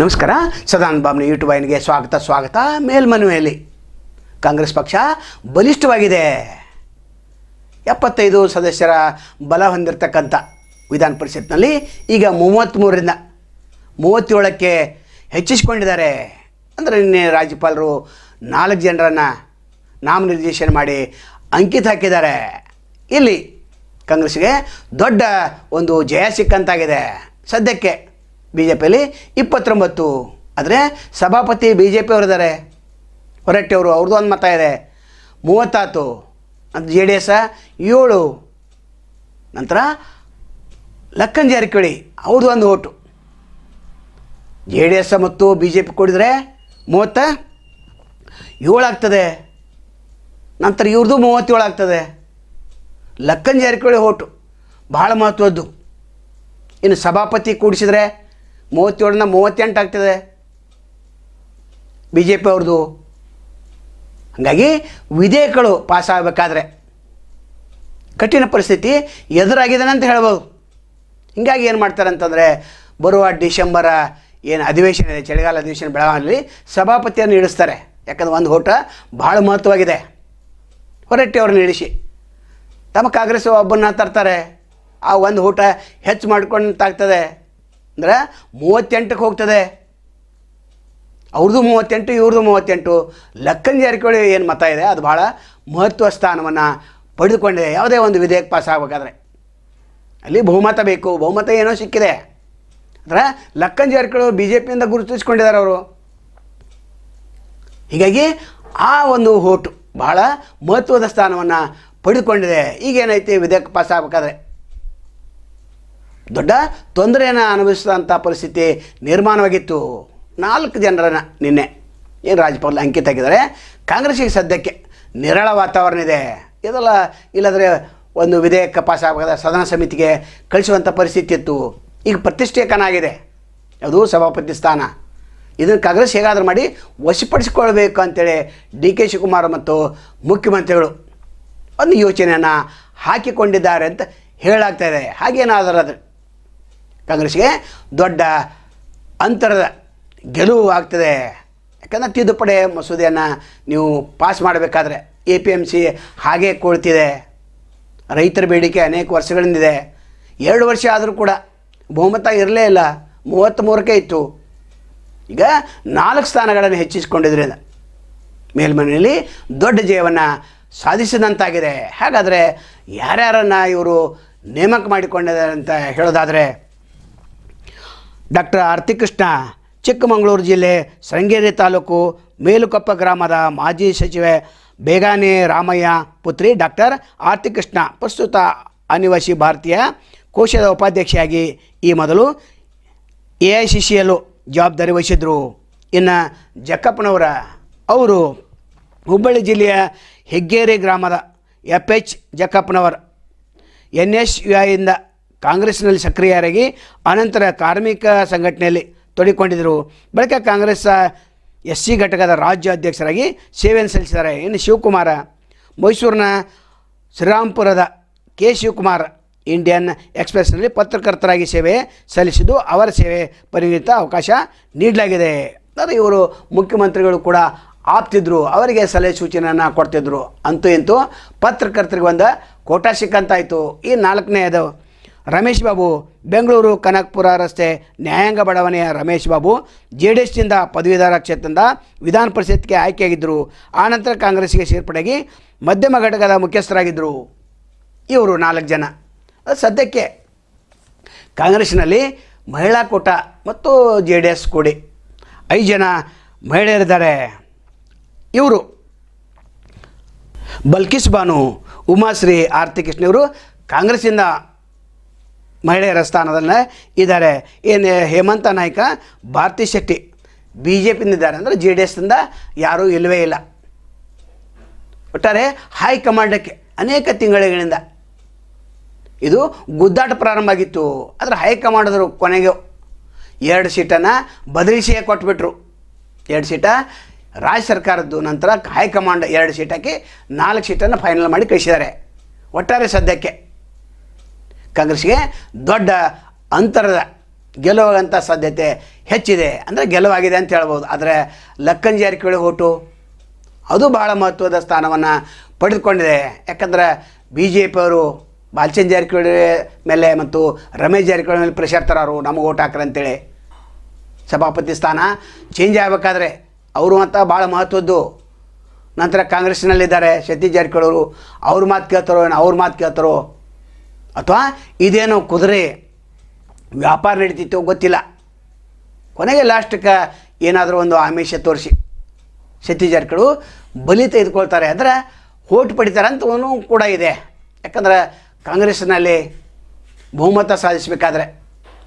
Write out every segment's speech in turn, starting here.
ನಮಸ್ಕಾರ. ಸದಾನಂದ ಬಾಬ್ನ ಯೂಟ್ಯೂಬ್ ವಾಹಿನಿಗೆ ಸ್ವಾಗತ ಸ್ವಾಗತ. ಮೇಲ್ಮನವಿಯಲ್ಲಿ ಕಾಂಗ್ರೆಸ್ ಪಕ್ಷ ಬಲಿಷ್ಠವಾಗಿದೆ. ಎಪ್ಪತ್ತೈದು ಸದಸ್ಯರ ಬಲ ಹೊಂದಿರತಕ್ಕಂಥ ವಿಧಾನ ಪರಿಷತ್ನಲ್ಲಿ ಈಗ ಮೂವತ್ತ್ಮೂರರಿಂದ ಮೂವತ್ತೇಳಕ್ಕೆ ಹೆಚ್ಚಿಸಿಕೊಂಡಿದ್ದಾರೆ. ಅಂದರೆ ನಿನ್ನೆ ರಾಜ್ಯಪಾಲರು ನಾಲ್ಕು ಜನರನ್ನು ನಾಮನಿರ್ದೇಶನ ಮಾಡಿ ಅಂಕಿತ ಹಾಕಿದ್ದಾರೆ. ಇಲ್ಲಿ ಕಾಂಗ್ರೆಸ್ಗೆ ದೊಡ್ಡ ಒಂದು ಜಯ ಸಿಕ್ಕಂತಾಗಿದೆ. ಸದ್ಯಕ್ಕೆ ಬಿ ಜೆ ಪಿಯಲ್ಲಿ ಇಪ್ಪತ್ತೊಂಬತ್ತು. ಆದರೆ ಸಭಾಪತಿ ಬಿ ಜೆ ಪಿಯವರಿದ್ದಾರೆ ಹೊರಟ್ಟಿಯವರು ಅವ್ರದ್ದು ಒಂದು ಮತ ಇದೆ. ಮೂವತ್ತಾತು. ಅಂತ ಜೆ ಡಿ ಎಸ್ ಏಳು. ನಂತರ ಲಕ್ಕನ್ ಜಾರಕಿಹೊಳಿ ಅವ್ರದ್ದು ಒಂದು ಓಟು. ಜೆ ಡಿ ಎಸ್ ಮತ್ತು ಬಿ ಜೆ ಪಿ ಕೂಡಿದರೆ ಮೂವತ್ತ ಏಳಾಗ್ತದೆ ನಂತರ ಇವ್ರದ್ದು ಮೂವತ್ತೇಳು ಆಗ್ತದೆ. ಲಕ್ಕನ್ ಜಾರಕಿಹೊಳಿ ಓಟು. ಭಾಳ ಮಹತ್ವದ್ದು. ಇನ್ನು ಸಭಾಪತಿ ಕೂಡಿಸಿದ್ರೆ ಮೂವತ್ತೇಳನ್ನ ಮೂವತ್ತೆಂಟು ಆಗ್ತದೆ. ಬಿ ಜೆ ಪಿ ಅವ್ರದ್ದು ಹಾಗಾಗಿ ವಿಧೇಯಕಗಳು ಪಾಸ್ ಆಗಬೇಕಾದ್ರೆ. ಕಠಿಣ ಪರಿಸ್ಥಿತಿ ಎದುರಾಗಿದೆ ಅಂತ ಹೇಳ್ಬೋದು. ಹೀಗಾಗಿ ಏನು ಮಾಡ್ತಾರೆ ಅಂತಂದರೆ, ಬರುವ ಡಿಸೆಂಬರ ಏನು ಅಧಿವೇಶನ ಇದೆ, ಚಳಿಗಾಲ ಅಧಿವೇಶನ ಬೆಳಗಾವಿಯಲ್ಲಿ ಸಭಾಪತಿಯನ್ನು ಇಳಿಸ್ತಾರೆ ಯಾಕಂದ್ರೆ ಒಂದು ಓಟ ಭಾಳ ಮಹತ್ವವಾಗಿದೆ. ಹೊರಟ್ಟಿ ಅವ್ರನ್ನ ಇಳಿಸಿ. ತಮ್ಮ ಕಾಂಗ್ರೆಸ್ ಒಬ್ಬನ್ನ ತರ್ತಾರೆ. ಆ ಒಂದು ಊಟ ಹೆಚ್ಚು ಮಾಡ್ಕೊಂತಾಗ್ತದೆ ಅಂದ್ರೆ ಮೂವತ್ತೆಂಟಕ್ಕೆ ಹೋಗ್ತದೆ. ಅವ್ರದ್ದು ಮೂವತ್ತೆಂಟು ಇವ್ರದ್ದು ಮೂವತ್ತೆಂಟು. ಲಕ್ಕನ್ ಜಾರಕಿಹೊಳಿ ಏನು ಮತ ಇದೆ, ಅದು ಭಾಳ ಮಹತ್ವ ಸ್ಥಾನವನ್ನು ಪಡೆದುಕೊಂಡಿದೆ ಯಾವುದೇ ಒಂದು ವಿಧೇಯಕ ಪಾಸ್ ಆಗಬೇಕಾದ್ರೆ. ಅಲ್ಲಿ ಬಹುಮತ ಬೇಕು. ಬಹುಮತ ಏನೋ ಸಿಕ್ಕಿದೆ. ಅಂದರೆ ಲಕ್ಕನ್ ಜಾರಕಿಹೊಳಿ ಬಿ ಜೆ ಪಿಯಿಂದ ಗುರುತಿಸ್ಕೊಂಡಿದ್ದಾರೆ ಅವರು. ಹೀಗಾಗಿ ಆ ಒಂದು ಹೋಟು ಬಹಳ ಮಹತ್ವದ ಸ್ಥಾನವನ್ನು ಪಡೆದುಕೊಂಡಿದೆ. ಈಗೇನೈತಿ ವಿಧೇಯಕ ಪಾಸ್ ಆಗಬೇಕಾದ್ರೆ? ದೊಡ್ಡ ತೊಂದರೆಯನ್ನು ಅನುಭವಿಸಿದಂಥ ಪರಿಸ್ಥಿತಿ ನಿರ್ಮಾಣವಾಗಿತ್ತು. ನಾಲ್ಕು ಜನರನ್ನ ನಿನ್ನೆ ಏನು ರಾಜ್ಯಪಾಲ ಅಂಕಿತ ತೆಗೆದರೆ ಕಾಂಗ್ರೆಸ್ಸಿಗೆ ಸದ್ಯಕ್ಕೆ ನಿರಳ ವಾತಾವರಣ ಇದೆ. ಇದೆಲ್ಲ ಇಲ್ಲದ್ರೆ ಒಂದು ವಿಧೇಯಕ ಪಾಸ್ ಆಗಬೇಕಾದ ಸದನ ಸಮಿತಿಗೆ ಕಳಿಸುವಂಥ ಪರಿಸ್ಥಿತಿ ಇತ್ತು. ಈಗ ಪ್ರತಿಷ್ಠೇಕನಾಗಿದೆ. ಅದು ಸಭಾಪತಿ ಸ್ಥಾನ. ಇದನ್ನು ಕಾಂಗ್ರೆಸ್ ಹೇಗಾದರೂ ಮಾಡಿ ವಶಪಡಿಸಿಕೊಳ್ಬೇಕು ಅಂತೇಳಿ ಡಿ ಕೆ ಶಿವಕುಮಾರ್ ಮತ್ತು ಮುಖ್ಯಮಂತ್ರಿಗಳು ಒಂದು ಯೋಚನೆಯನ್ನು ಹಾಕಿಕೊಂಡಿದ್ದಾರೆ ಅಂತ ಹೇಳಾಗ್ತಾ ಇದೆ. ಹಾಗೇನಾದರೂ ಅದು ಕಾಂಗ್ರೆಸ್ಗೆ ದೊಡ್ಡ ಅಂತರದ ಗೆಲುವು ಆಗ್ತದೆ. ಯಾಕಂದರೆ ತಿದ್ದುಪಡಿ ಮಸೂದೆಯನ್ನು ನೀವು ಪಾಸ್ ಮಾಡಬೇಕಾದ್ರೆ ಎ ಪಿ ಎಂ ಸಿ ಹಾಗೇ ಕೊಳ್ತಿದೆ. ರೈತರ ಬೇಡಿಕೆ ಅನೇಕ ವರ್ಷಗಳಿಂದಿದೆ. ಎರಡು ವರ್ಷ ಆದರೂ ಕೂಡ ಬಹುಮತ ಇರಲೇ ಇಲ್ಲ. ಮೂವತ್ತ್ಮೂರಕ್ಕೆ ಇತ್ತು. ಈಗ ನಾಲ್ಕು ಸ್ಥಾನಗಳನ್ನು ಹೆಚ್ಚಿಸಿಕೊಂಡಿದ್ರಿಂದ ಮೇಲ್ಮನೆಯಲ್ಲಿ ದೊಡ್ಡ ಜಯವನ್ನು ಸಾಧಿಸಿದಂತಾಗಿದೆ. ಹಾಗಾದರೆ ಯಾರ್ಯಾರನ್ನು ಇವರು ನೇಮಕ ಮಾಡಿಕೊಂಡಿದ್ದಾರೆ ಅಂತ ಹೇಳೋದಾದರೆ ಡಾಕ್ಟರ್ ಆರ್ತಿಕೃಷ್ಣ ಚಿಕ್ಕಮಗಳೂರು ಜಿಲ್ಲೆ ಶೃಂಗೇರಿ ತಾಲೂಕು ಮೇಲುಕೊಪ್ಪ ಗ್ರಾಮದ ಮಾಜಿ ಸಚಿವೆ ಬೇಗಾನೆ ರಾಮಯ್ಯ, ಪುತ್ರಿ ಡಾಕ್ಟರ್ ಆರ್ತಿಕೃಷ್ಣ ಪ್ರಸ್ತುತ ಅನಿವಾಸಿ ಭಾರತೀಯ ಕೋಶದ ಉಪಾಧ್ಯಕ್ಷೆಯಾಗಿ ಈ ಮೊದಲು ಎ ಐ ಸಿ ಸಿಯಲ್ಲೂ ಜವಾಬ್ದಾರಿ ವಹಿಸಿದರು. ಇನ್ನು ಜಕ್ಕಪ್ಪನವರ ಅವರು ಹುಬ್ಬಳ್ಳಿ ಜಿಲ್ಲೆಯ ಹೆಗ್ಗೇರಿ ಗ್ರಾಮದ F H Jakkappanavar, N S U ಐಯಿಂದ ಕಾಂಗ್ರೆಸ್ನಲ್ಲಿ ಸಕ್ರಿಯರಾಗಿ ಅನಂತರ ಕಾರ್ಮಿಕ ಸಂಘಟನೆಯಲ್ಲಿ ತೊಡಿಕೊಂಡಿದ್ದರು ಬಳಿಕ ಕಾಂಗ್ರೆಸ್ ಎಸ್ ಸಿ ಘಟಕದ ರಾಜ್ಯ ಅಧ್ಯಕ್ಷರಾಗಿ ಸೇವೆಯನ್ನು ಸಲ್ಲಿಸಿದ್ದಾರೆ. ಇನ್ನು ಶಿವಕುಮಾರ, ಮೈಸೂರಿನ ಶ್ರೀರಾಮ್ಪುರದ ಕೆ. ಶಿವಕುಮಾರ್ ಇಂಡಿಯನ್ ಎಕ್ಸ್ಪ್ರೆಸ್ನಲ್ಲಿ ಪತ್ರಕರ್ತರಾಗಿ ಸೇವೆ ಸಲ್ಲಿಸಿದ್ದು ಅವರ ಸೇವೆ ಪರಿಣಿತ ಅವಕಾಶ ನೀಡಲಾಗಿದೆ. ಅಂದರೆ ಇವರು ಮುಖ್ಯಮಂತ್ರಿಗಳು ಕೂಡ ಆಪ್ತಿದ್ರು. ಅವರಿಗೆ ಸಲಹೆ ಸೂಚನೆಯನ್ನು ಕೊಡ್ತಿದ್ರು. ಅಂತೂ ಇಂತೂ ಪತ್ರಕರ್ತರಿಗೆ ಒಂದು ಕೋಟಾ ಸಿಕ್ಕಂತಾಯಿತು. ಈ ನಾಲ್ಕನೇದು ರಮೇಶ್ ಬಾಬು, ಬೆಂಗಳೂರು ಕನಕಪುರ ರಸ್ತೆ, ನ್ಯಾಯಾಂಗ ಬಡಾವಣೆಯ ರಮೇಶ್ ಬಾಬು ಜೆ ಡಿ ಎಸ್ನಿಂದ ಪದವೀಧರ ಕ್ಷೇತ್ರದಿಂದ ವಿಧಾನ ಪರಿಷತ್ಗೆ ಆಯ್ಕೆಯಾಗಿದ್ದರು. ಆನಂತರ ಕಾಂಗ್ರೆಸ್ಗೆ ಸೇರ್ಪಡೆಯಾಗಿ ಮಧ್ಯಮ ಘಟಕದ ಮುಖ್ಯಸ್ಥರಾಗಿದ್ದರು. ಇವರು ನಾಲ್ಕು ಜನ. ಸದ್ಯಕ್ಕೆ ಕಾಂಗ್ರೆಸ್ನಲ್ಲಿ ಮಹಿಳಾ ಕೂಟ ಮತ್ತು ಜೆ ಡಿ ಎಸ್ ಕೂಡಿ ಐದು ಜನ ಮಹಿಳೆಯರಿದ್ದಾರೆ. ಇವರು ಬಲ್ಕಿಸ್ ಬಾನು, ಉಮಾಶ್ರೀ ಆರ್ತಿಕೃಷ್ಣವರು ಕಾಂಗ್ರೆಸ್ಸಿಂದ ಮಹಿಳೆಯರ ಸ್ಥಾನದಲ್ಲಿ ಇದ್ದಾರೆ. ಏನು ಹೇಮಂತ ನಾಯ್ಕ, ಭಾರತಿ ಶೆಟ್ಟಿ ಬಿ ಜೆ ಪಿಯಿಂದ ಇದ್ದಾರೆ ಅಂದರೆ ಜೆ ಡಿ ಎಸ್ನಿಂದ ಯಾರೂ ಇಲ್ಲವೇ ಇಲ್ಲ. ಒಟ್ಟಾರೆ ಹೈಕಮಾಂಡಕ್ಕೆ ಅನೇಕ ತಿಂಗಳಿಗಳಿಂದ ಇದು ಗುದ್ದಾಟ ಪ್ರಾರಂಭ ಆಗಿತ್ತು. ಆದರೆ ಹೈಕಮಾಂಡದರು ಕೊನೆಗೆ ಎರಡು ಸೀಟನ್ನು ಬದಲಿಸಿಯೇ ಕೊಟ್ಬಿಟ್ರು. ಎರಡು ಸೀಟ ರಾಜ್ಯ ಸರ್ಕಾರದ್ದು ನಂತರ ಹೈಕಮಾಂಡ್ ಎರಡು ಸೀಟ್ ನಾಲ್ಕು ಸೀಟನ್ನು ಫೈನಲ್ ಮಾಡಿ ಕಳಿಸಿದ್ದಾರೆ. ಒಟ್ಟಾರೆ ಸದ್ಯಕ್ಕೆ ಕಾಂಗ್ರೆಸ್ಗೆ ದೊಡ್ಡ ಅಂತರದ ಗೆಲ್ಲುವಂಥ ಸಾಧ್ಯತೆ ಹೆಚ್ಚಿದೆ. ಅಂದರೆ ಗೆಲುವಾಗಿದೆ ಅಂತ ಹೇಳ್ಬೋದು. ಆದರೆ ಲಕ್ಕನ್ ಜಾರಕಿಹೊಳಿ ಓಟು ಅದು ಬಹಳ ಮಹತ್ವದ ಸ್ಥಾನವನ್ನು ಪಡೆದುಕೊಂಡಿದೆ. ಯಾಕಂದರೆ ಬಿ ಜೆ ಪಿಯವರು ಬಾಲಚಂದ್ ಜಾರಕಿಹೊಳಿ ಮೇಲೆ ಮತ್ತು ರಮೇಶ್ ಜಾರಕಿಹೊಳಿ ಮೇಲೆ ಪ್ರೆಷರ್ ತರೋರು ನಮಗೆ ಓಟ್ ಹಾಕ್ರಿ ಅಂತೇಳಿ ಸಭಾಪತಿ ಸ್ಥಾನ ಚೇಂಜ್ ಆಗಬೇಕಾದ್ರೆ ಅವರು ಅಂತ ಭಾಳ ಮಹತ್ವದ್ದು. ನಂತರ ಕಾಂಗ್ರೆಸ್ನಲ್ಲಿದ್ದಾರೆ ಸತೀಶ್ ಜಾರಕಿಹೊಳಿ ಅವ್ರ. ಮಾತು ಕೇಳ್ತಾರೋ ಅವ್ರ ಮಾತು ಕೇಳ್ತಾರೋ ಅಥವಾ ಇದೇನೋ ಕುದುರೆ ವ್ಯಾಪಾರ ನಡೀತಿತ್ತೋ ಗೊತ್ತಿಲ್ಲ. ಕೊನೆಗೆ ಲಾಸ್ಟಕ್ಕೆ ಏನಾದರೂ ಒಂದು ಆಮಿಷ ತೋರಿಸಿ. ಸತೀಶ್ ಬಲಿ ತೆಗೆದುಕೊಳ್ತಾರೆ. ಅಂದರೆ ಓಟ್ ಪಡಿತಾರೆ ಅಂತ ಕೂಡ ಇದೆ. ಯಾಕಂದ್ರೆ ಕಾಂಗ್ರೆಸ್ನಲ್ಲಿ ಬಹುಮತ ಸಾಧಿಸಬೇಕಾದ್ರೆ,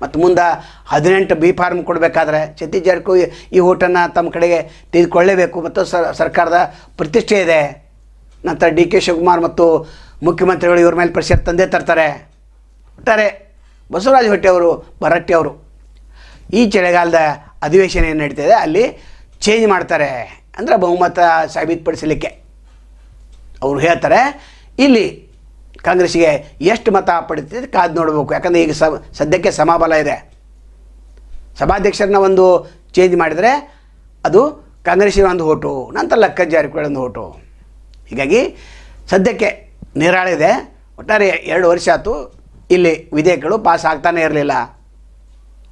ಮತ್ತು ಮುಂದೆ ಹದಿನೆಂಟು ಬಿ ಫಾರ್ಮ್ ಕೊಡಬೇಕಾದ್ರೆ ಸತೀಶ್ ಈ ಓಟನ್ನು ತಮ್ಮ ಕಡೆಗೆ ತೆಗೆದುಕೊಳ್ಳೇಬೇಕು. ಮತ್ತು ಸರ್ಕಾರದ ಪ್ರತಿಷ್ಠೆ ಇದೆ. ನಂತರ ಡಿ ಕೆ ಶಿವಕುಮಾರ್ ಮತ್ತು ಮುಖ್ಯಮಂತ್ರಿಗಳು ಇವ್ರ ಮೇಲೆ ಪ್ರೆಷರ್ ತಂದೆ ತರ್ತಾರೆ. ಒಟ್ಟಾರೆ ಬಸವರಾಜ ಹೊಟ್ಟೆಯವರು ಬರಟ್ಟಿ ಅವರು ಈ ಚಳಿಗಾಲದ ಅಧಿವೇಶನ ಏನು ನಡೀತಿದೆ ಅಲ್ಲಿ ಚೇಂಜ್ ಮಾಡ್ತಾರೆ ಅಂದರೆ ಬಹುಮತ ಸಾಬೀತುಪಡಿಸಲಿಕ್ಕೆ. ಅವರು ಹೇಳ್ತಾರೆ, ಇಲ್ಲಿ ಕಾಂಗ್ರೆಸ್ಗೆ ಎಷ್ಟು ಮತ ಪಡಿತಿದೆ ಕಾದು ನೋಡಬೇಕು. ಯಾಕಂದರೆ ಈಗ ಸ ಸದ್ಯಕ್ಕೆ ಸಮಬಲ ಇದೆ. ಸಭಾಧ್ಯಕ್ಷರನ್ನ ಒಂದು ಚೇಂಜ್ ಮಾಡಿದರೆ ಅದು ಕಾಂಗ್ರೆಸ್ಸಿನ ಒಂದು ಓಟು, ನಂತರ ಲಕ್ಕ ಜಾರಕಿಹೊಳಿ ಒಂದು ಓಟು. ಹೀಗಾಗಿ ಸದ್ಯಕ್ಕೆ ನಿರಾಳಿದೆ ಒಟ್ಟಾರೆ ಎರಡು ವರ್ಷ ಆಯಿತು. ಇಲ್ಲಿ ವಿಧೇಯಕಗಳು ಪಾಸ್ ಆಗ್ತಾನೇ ಇರಲಿಲ್ಲ.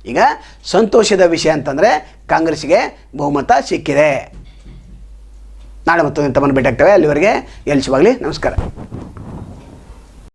ಈಗ ಸಂತೋಷದ ವಿಷಯ ಅಂತಂದರೆ ಕಾಂಗ್ರೆಸ್ಗೆ ಬಹುಮತ ಸಿಕ್ಕಿದೆ. ನಾಳೆ ಮತ್ತೊಂದು ತಮ್ಮನ್ನು ಭೇಟಿ ಆಗ್ತೇವೆ ಅಲ್ಲಿವರೆಗೆ ಎಲ್ಸಿವಾಗಲಿ ನಮಸ್ಕಾರ.